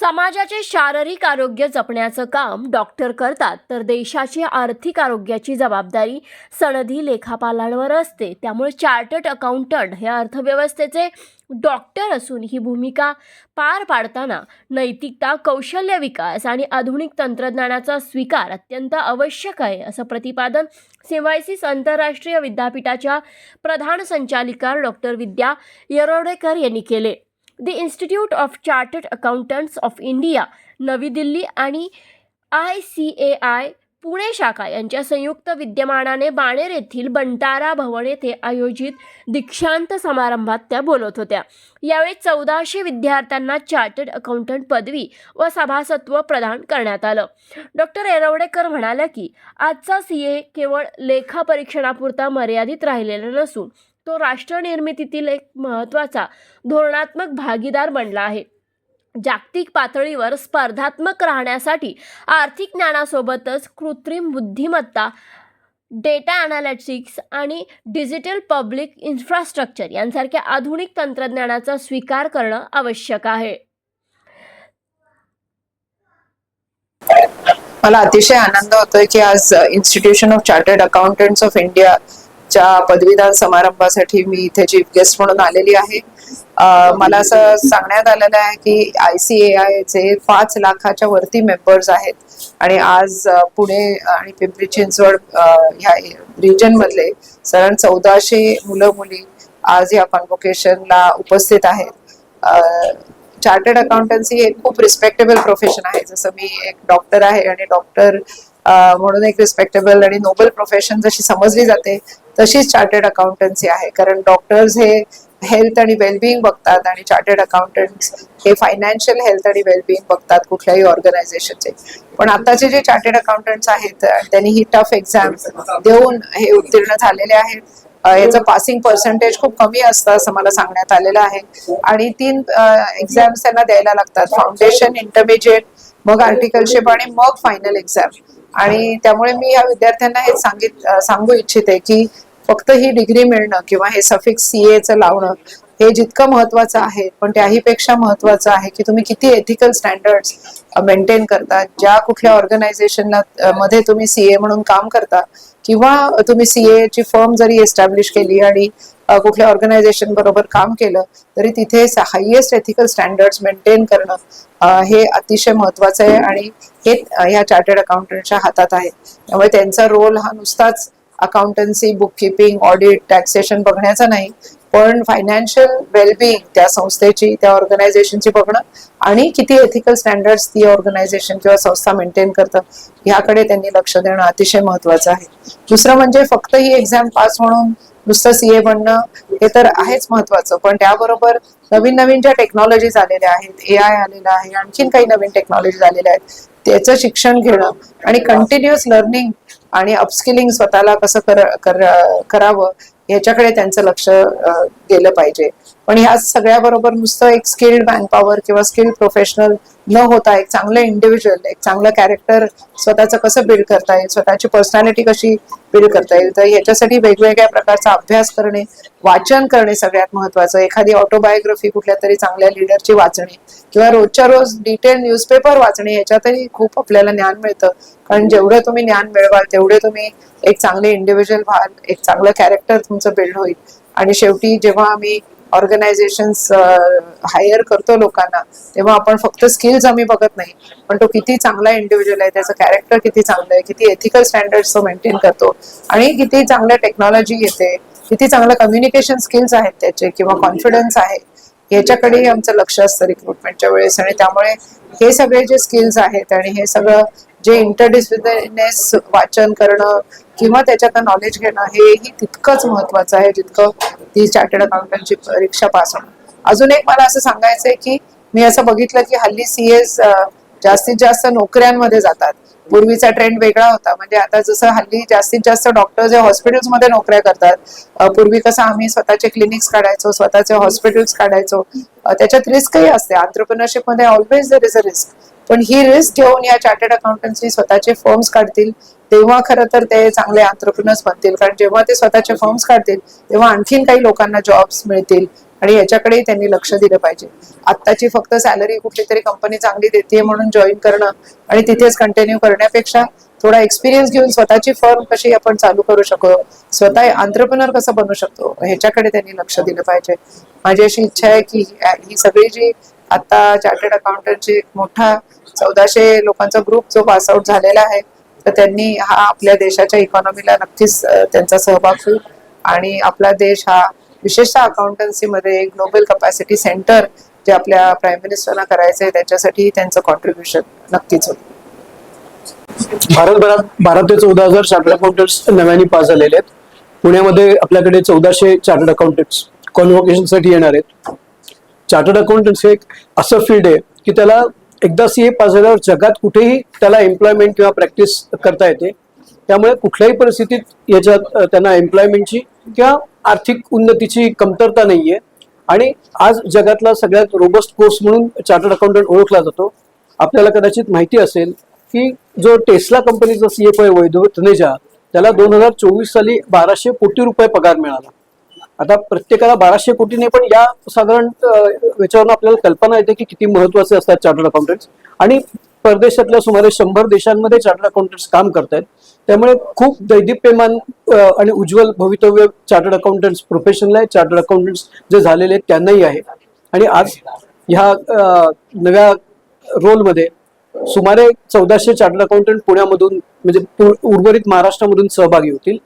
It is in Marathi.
समाजाचे शारीरिक आरोग्य जपण्याचं काम डॉक्टर करतात तर देशाची आर्थिक आरोग्याची जबाबदारी सनदी लेखापालांवर असते. त्यामुळे चार्टर्ड अकाउंटंट हे अर्थव्यवस्थेचे डॉक्टर असून ही भूमिका पार पाडताना नैतिकता कौशल्य विकास आणि आधुनिक तंत्रज्ञानाचा स्वीकार अत्यंत आवश्यक आहे असं प्रतिपादन सिम्बायसिस आंतरराष्ट्रीय विद्यापीठाच्या प्रधान संचालिका डॉक्टर विद्या येरोडेकर यांनी केले. The institute of chartered accountants of India नवी दिल्ली आणि I C A I Pune शाखा यांच्या संयुक्त विद्यमानाने बाणेर येथील बंटारा भवन येथे आयोजित दीक्षांत समारंभात त्या बोलत होत्या. यावेळी चौदाशे विद्यार्थ्यांना चार्टर्ड अकाउंटंट पदवी व सभासत्व प्रदान करण्यात आलं. डॉक्टर येरवडेकर म्हणाल्या की आजचा सी ए केवळ लेखापरीक्षणापुरता मर्यादित राहिलेला नसून तो राष्ट्र निर्मितीतील एक महत्त्वाचा धोरणात्मक भागीदार बनला आहे. जागतिक पातळीवर स्पर्धात्मक राहण्यासाठी आर्थिक ज्ञानासोबतच कृत्रिम बुद्धिमत्ता डेटा अनालिटिक्स आणि डिजिटल पब्लिक इन्फ्रास्ट्रक्चर यांसारख्या आधुनिक तंत्रज्ञानाचा स्वीकार करणं आवश्यक आहे. मला अतिशय आनंद होतोय की आज institution of chartered accountants of India च्या पदवीदान समारंभासाठी मी इथे चीफ गेस्ट म्हणून आलेली आहे. मला असं सांगण्यात आलेलं आहे की आय सी ए आयचे पाच लाखाच्या वरती मेंबर्स आहेत. आणि आज पुणे आणि पिंपरी चिंचवड ह्या रिजन मधले साधारण चौदाशे मुलं मुली आज या कॉन्व्होकेशनला उपस्थित आहेत. चार्टर्ड अकाउंटन्सी हे खूप रिस्पेक्टेबल प्रोफेशन आहे. जसं मी एक डॉक्टर आहे आणि डॉक्टर म्हणून एक रिस्पेक्टेबल आणि नोबल प्रोफेशन जशी समजली जाते तशीच चार्टर्ड अकाउंटन्सी आहे. कारण डॉक्टर्स हे हेल्थ आणि वेलबिईंग बघतात आणि चार्टर्ड अकाउंटंट्स हे फायनान्शियल हेल्थ आणि वेलबिंग बघतात कुठल्याही ऑर्गनायझेशनचे पण आताचे जे चार्टर्ड अकाउंटंट्स आहेत त्यांनी ही टफ एक्झाम देऊन हे उत्तीर्ण झालेले आहेत. याचं पासिंग पर्सेंटेज खूप कमी असतं असं मला सांगण्यात आलेलं आहे. आणि तीन एक्झाम्स त्यांना द्यायला लागतात. फाउंडेशन इंटरमिजिएट मग आर्टिकलशिप आणि मग फायनल एक्झाम आणि त्यामुळे मी या विद्यार्थ्यांना हे सांगित सांगू इच्छिते की फक्त ही डिग्री मिळणं किंवा हे सफिक्स सी एचं लावणं हे जितकं महत्वाचं आहे पण त्याहीपेक्षा महत्वाचं आहे की तुम्ही किती एथिकल स्टँडर्ड्स मेंटेन करता ज्या कुठल्या ऑर्गनायझेशनला मध्ये तुम्ही सीए म्हणून काम करता किंवा तुम्ही सीए ची फर्म जरी एस्टॅब्लिश केली आणि कुठल्या ऑर्गनायझेशन बरोबर काम केलं तरी तिथे हायएस्ट एथिकल स्टँडर्ड्स मेंटेन करणं हे अतिशय महत्वाचं आहे आणि हे या ह्या चार्टर्ड अकाउंटंटच्या हातात आहे. त्यामुळे त्यांचा रोल हा नुसताच accountancy book keeping audit taxation बघण्याचा नाही. पण फायनान्शियल वेलबिंग त्या संस्थेची त्या ऑर्गनायझेशनची बघणं आणि किती एथिकल स्टँडर्ड्स ती ऑर्गनायझेशन किंवा संस्था मेंटेन करतं ह्याकडे त्यांनी लक्ष देणं अतिशय महत्वाचं आहे. दुसरं म्हणजे फक्त ही एक्झाम पास म्हणून नुसतं सीए बनणं हे तर आहेच महत्वाचं. पण त्याबरोबर नवीन नवीन ज्या टेक्नॉलॉजीज आलेल्या आहेत ए आय आलेला आहे आणखीन काही नवीन टेक्नॉलॉजीज आलेल्या आहेत त्याचं शिक्षण घेणं आणि कंटिन्युअस लर्निंग आणि अपस्किलिंग स्वतःला कसं कर, कर- करावं याच्याकडे त्यांचं लक्ष गेलं पाहिजे. पण ह्या सगळ्याबरोबर नुसतं एक स्किल्ड मॅनपॉवर किंवा स्किल्ड प्रोफेशनल न होता एक चांगलं इंडिव्हिज्युअल एक चांगलं कॅरेक्टर स्वतःचं कसं बिल्ड करता येईल स्वतःची पर्सनॅलिटी कशी बिल्ड करता येईल तर याच्यासाठी वेगवेगळ्या प्रकारचा अभ्यास करणे वाचन करणे सगळ्यात महत्वाचं. एखादी ऑटोबायोग्राफी कुठल्या तरी चांगल्या लिडरची वाचणे किंवा रोजच्या रोज डिटेल न्यूजपेपर वाचणे याच्यातही खूप आपल्याला ज्ञान मिळतं. कारण जेवढं तुम्ही ज्ञान मिळवाल तेवढे तुम्ही एक चांगले इंडिव्हिज्युअल व्हाल एक चांगलं कॅरेक्टर तुमचं बिल्ड होईल. आणि शेवटी जेव्हा आम्ही ऑर्गनायझेशन्स हायर करतो लोकांना तेव्हा आपण फक्त स्किल्स आम्ही बघत नाही. पण तो किती चांगला इंडिव्हिज्युअल आहे त्याचं कॅरेक्टर किती चांगलं आहे किती एथिकल स्टँडर्ड्स तो मेंटेन करतो. आणि किती चांगल्या टेक्नॉलॉजी येते किती चांगलं कम्युनिकेशन स्किल्स आहेत त्याचे किंवा कॉन्फिडन्स आहे याच्याकडेही आमचं लक्ष असतं रिक्रुटमेंटच्या वेळेस. आणि त्यामुळे हे सगळे जे स्किल्स आहेत आणि हे सगळं जे इंटरडिसिप्लिनेस वाचन करणं किंवा त्याच्यात नॉलेज घेणं हेही तितकंच महत्वाचं आहे जितकं ती चार्टर्ड अकाउंटंटची परीक्षा पास होणं अजून एक मला असं सांगायचंय की मी असं बघितलं की हल्ली सीएस जास्तीत जास्त नोकऱ्यांमध्ये जातात. पूर्वीचा ट्रेंड वेगळा होता. म्हणजे आता जसं हल्ली जास्तीत जास्त डॉक्टर्स हे हॉस्पिटल्समध्ये नोकऱ्या करतात. पूर्वी कसं आम्ही स्वतःचे क्लिनिक्स काढायचो स्वतःचे हॉस्पिटल्स काढायचो. त्याच्यात रिस्कही असते. आंतरप्रनरशिपमध्ये always there is a risk पण ही रिस्क घेऊन या चार्टर्ड अकाउंटंटनी स्वतःचे फॉर्म्स काढतील. तेव्हा खरं तर ते चांगले आंतरप्रनर्स बनतील. कारण जेव्हा ते स्वतःचे फॉर्म्स काढतील तेव्हा आणखीन काही लोकांना जॉब्स मिळतील. आणि याच्याकडे त्यांनी लक्ष दिलं पाहिजे. आत्ताची फक्त सॅलरी कुठली तरी कंपनी चांगली देते म्हणून जॉईन करणं आणि तिथेच कंटिन्यू करण्यापेक्षा थोडा एक्सपिरियन्स घेऊन स्वतःची फर्म कशी आपण चालू करू शकतो स्वतः आंतरप्रनर कसं बनू शकतो ह्याच्याकडे त्यांनी लक्ष दिलं पाहिजे. माझी अशी इच्छा आहे की ही सगळी जी आता चार्टर्ड अकाउंटंटची एक मोठा चौदाशे लोकांचा ग्रुप जो पास आउट झालेला आहे तर त्यांनी हा आपल्या देशाच्या इकॉनॉमीला नक्कीच त्यांचा सहभाग होईल. आणि आपला देश हा विशेषतः अकाउंटन्सीमध्ये ग्लोबल कपॅसिटी सेंटर जे आपल्या प्राईम मिनिस्टरना करायचं आहे त्याच्यासाठी त्यांचं कॉन्ट्रीब्युशन नक्कीच होईल. भारतभरात बारा ते चौदा हजार चार्टर्ड अकाउंटंट्स नव्याने पास झालेले आहेत. पुण्यामध्ये आपल्याकडे चौदाशे चार्टर्ड अकाउंटंट्ससाठी येणार आहेत. चार्टर्ड अकाउंटंट्स एक असं फील्ड आहे की त्याला एकदा सी ए पास झाल्यावर जगात कुठेही त्याला एम्प्लॉयमेंट किंवा प्रॅक्टिस करता येते. त्यामुळे कुठल्याही परिस्थितीत याच्यात त्यांना एम्प्लॉयमेंटची किंवा आर्थिक उन्नतीची कमतरता नाही आहे आणि आज जगातला सगळ्यात रोबस्ट कोर्स म्हणून चार्टर्ड अकाउंटंट ओळखला जातो. आपल्याला कदाचित माहिती असेल की जो टेस्ला कंपनीचा सी एफ आहे वैद्य तनेजा त्याला दोन हजार चोवीस साली बाराशे कोटी रुपये पगार मिळाला. आता प्रत्येकाला बाराशे कोटी नाही पण या साधारण याच्यावरून आपल्याला कल्पना येते की किती महत्त्वाचे असतात चार्टर्ड अकाउंटंट्स. आणि परदेशातल्या सुमारे शंभर देशांमध्ये चार्टर्ड अकाउंटंट्स काम करतायत. त्यामुळे खूप दैदिप्यमान आणि उज्ज्वल भवितव्य चार्टर्ड अकाउंटंट्स प्रोफेशनल आहे. चार्टर्ड अकाउंटंट्स जे झालेले आहेत त्यांनाही आहे. आणि आज ह्या नव्या रोलमध्ये सुमारे चौदाशे चार्टर्ड अकाउंटंट पुण्यामधून म्हणजे उर्वरित महाराष्ट्रामधून सहभागी होतील.